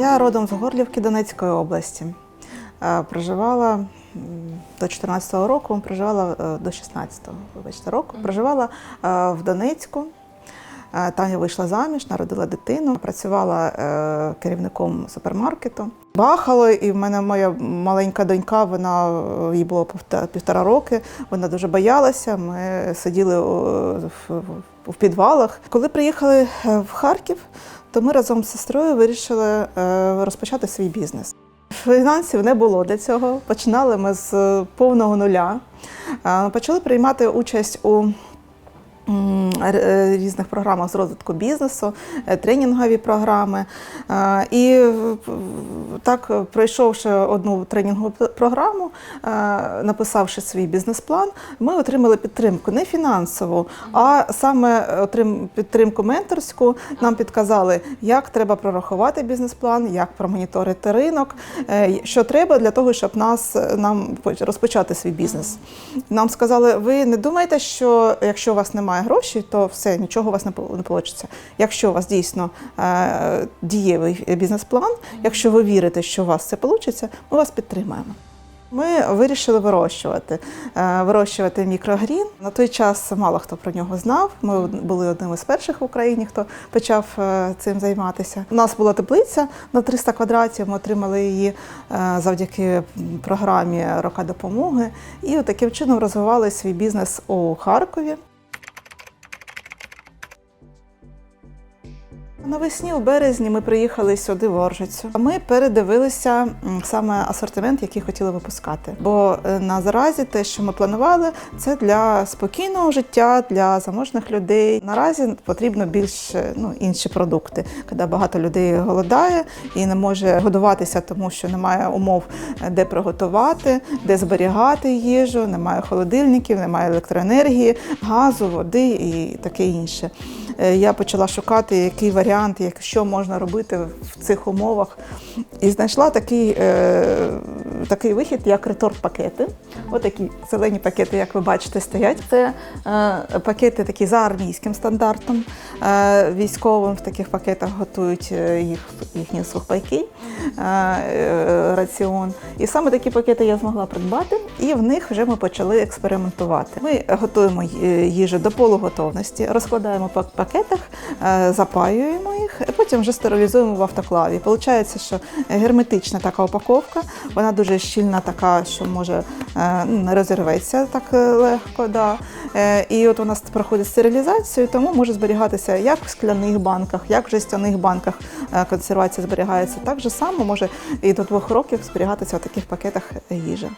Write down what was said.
Я родом з Горлівки Донецької області. Е, Проживала до 14-го року, проживала е, до 16-го, вибачте, року. Проживала е, в Донецьку. Е, Там я вийшла заміж, народила дитину, працювала е, керівником супермаркету. Бахало, і в мене моя маленька донька, вона е, їй було півтора роки. Вона дуже боялася. Ми сиділи в, підвалах. Коли приїхали в Харків, то ми разом з сестрою вирішили розпочати свій бізнес. Фінансів не було для цього. Починали ми з повного нуля. Почали приймати участь у різних програмах з розвитку бізнесу, е, тренінгові програми. Е, І так, е, пройшовши одну тренінгову програму, е, написавши свій бізнес-план, ми отримали підтримку не фінансову, а саме підтримку менторську. Нам підказали, як треба прорахувати бізнес-план, як промоніторити ринок, е, що треба для того, щоб нас нам розпочати свій бізнес. Нам сказали, ви не думайте, що якщо у вас немає грошей, то все, нічого у вас не вийде. Якщо у вас дійсно е, дієвий бізнес-план, якщо ви вірите, що у вас це вийде, ми вас підтримаємо. Ми вирішили вирощувати, е, вирощувати мікрогрін. На той час мало хто про нього знав. Ми були одними з перших в Україні, хто почав е, цим займатися. У нас була теплиця на 300 квадратів. Ми отримали її завдяки програмі Рока допомоги. І таким чином розвивали свій бізнес у Харкові. Навесні, у березні, ми приїхали сюди в Оржицю. Ми передивилися саме асортимент, який хотіли випускати. Бо е, на заразі те, що ми планували, це для спокійного життя, для заможних людей. Наразі потрібно більш е, ну, інші продукти, коли багато людей голодає і не може годуватися, тому що немає умов, е, де приготувати, де зберігати їжу, немає холодильників, немає електроенергії, газу, води і таке інше. Я почала шукати, який варіант, як що можна робити в цих умовах, і знайшла такий, е, такий вихід, як реторт-пакети. Отакі зелені пакети, як ви бачите, стоять. Це е, пакети такі за армійським стандартом. Е, військовим в таких пакетах готують е, їх, їхні сухпайки, е, е, раціон. І саме такі пакети я змогла придбати, і в них вже ми почали експериментувати. Ми готуємо е, їжу до полуготовності, розкладаємо по пакетах, е, запаюємо їх, і потім вже стерилізуємо в автоклаві. Получається, що герметична така упаковка, вона дуже щільна, така, що може е, не розірветься так е, легко. Да. Е, І от у нас проходить стерилізацію, тому може зберігатися як в скляних банках, як в жестяних банках консервація зберігається. Так же само може і до двох років зберігатися в таких пакетах їжа.